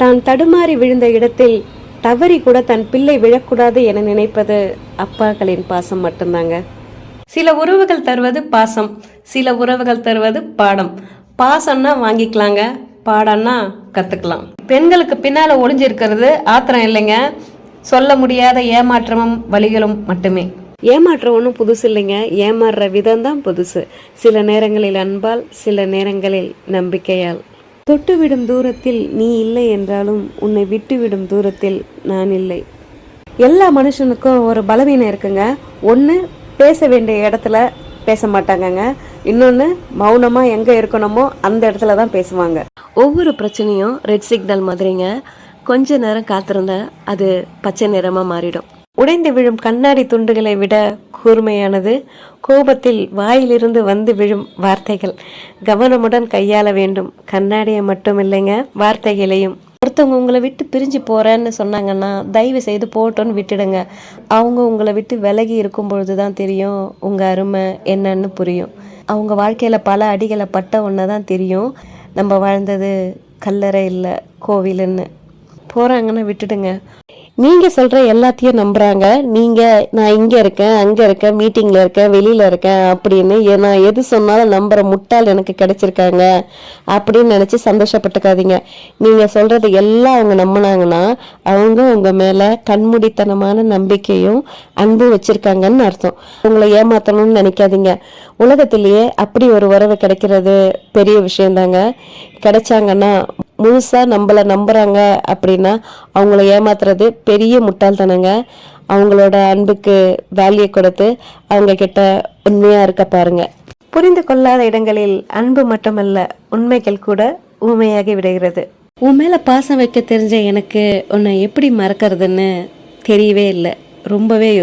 தான் தடுமாறி விழுந்த இடத்தில் தவறி கூட தன் பிள்ளை விழக்கூடாது என நினைப்பது அப்பாக்களின் பாசம் மட்டும்தாங்க. சில உறவுகள் தருவது பாசம் சில உறவுகள் தருவது பாடம். பாசம்னா வாங்கிக்கலாங்க பாடம்னா கத்துக்கலாம். பெண்களுக்கு பின்னால ஒளிஞ்சிருக்கிறது ஆத்திரம் இல்லைங்க. சொல்ல முடியாத ஏமாற்றமும் வழிகளும் மட்டுமே. ஏமாற்றம் ஒன்றும் புதுசு இல்லைங்க. ஏமாறுற விதம் தான் புதுசு. சில நேரங்களில் அன்பால் சில நேரங்களில் நம்பிக்கையால். தொட்டுவிடும் தூரத்தில் நீ இல்லை என்றாலும் உன்னை விட்டுவிடும் தூரத்தில் நான் இல்லை. எல்லா மனுஷனுக்கும் ஒரு பலவீனம் இருக்குங்க. ஒன்று பேச வேண்டிய இடத்துல பேச மாட்டாங்கங்க. இன்னொன்று மௌனமாக எங்கே இருக்கணுமோ அந்த இடத்துல தான் பேசுவாங்க. ஒவ்வொரு பிரச்சனையும் ரெட் சிக்னல் மாதிரிங்க. கொஞ்ச நேரம் காத்திருந்தா அது பச்சை நிறமாக மாறிடும். உடைந்து விழும் கண்ணாடி துண்டுகளை விட கூர்மையானது. கோபத்தில் வாயிலிருந்து வந்து விழும் வார்த்தைகள். கவனமுடன் கையாள வேண்டும். கண்ணாடியை மட்டும் இல்லைங்க வார்த்தைகளையும். ஒருத்தவங்க உங்களை விட்டு பிரிஞ்சு போகிறேன்னு சொன்னாங்கன்னா தயவு செய்து போட்டோன்னு விட்டுடுங்க. அவங்க உங்களை விட்டு விலகி இருக்கும் பொழுது தான் தெரியும் உங்கள் அருமை என்னன்னு புரியும். அவங்க வாழ்க்கையில் பல அடிகளை பட்ட ஒன்று தான் தெரியும். நம்ம வாழ்ந்தது கல்லறை இல்லை கோவிலுன்னு. போகிறாங்கன்னா விட்டுடுங்க. நீங்கள் சொல்கிற எல்லாத்தையும் நம்புகிறாங்க நீங்கள் நான் இங்கே இருக்கேன் அங்கே இருக்கேன் மீட்டிங்கில் இருக்கேன் வெளியில் இருக்கேன் அப்படின்னு ஏ நான் எது சொன்னாலும் நம்புகிற முட்டாள் எனக்கு கிடைச்சிருக்காங்க அப்படின்னு நினச்சி சந்தோஷப்பட்டுக்காதீங்க. நீங்கள் சொல்கிறது எல்லாம் அவங்க நம்பினாங்கன்னா அவங்க உங்கள் மேலே கண்மூடித்தனமான நம்பிக்கையும் அன்பும் வச்சுருக்காங்கன்னு அர்த்தம். உங்களை ஏமாற்றணும்னு நினைக்காதீங்க. உலகத்திலேயே அப்படி ஒரு உறவு கிடைக்கிறது பெரிய விஷயந்தாங்க. கிடைச்சாங்கன்னா முழுசா நம்மள நம்புறாங்க அப்படின்னா அவங்கள ஏமாத்துறது பெரிய முட்டாள்தனங்க. அவங்களோட அன்புக்கு வேல்யூ கொடுத்து அவங்க கிட்ட உண்மையா இருக்க பாருங்க. புரிந்து கொள்ளாத இடங்களில் அன்பு மட்டுமல்ல உண்மைகள் கூட ஊமையாகி விடுகிறது. உன் மேல பாசம் வைக்க தெரிஞ்ச எனக்கு உன்னை எப்படி மறக்கறதுன்னு தெரியவே இல்லை. ரொம்பவே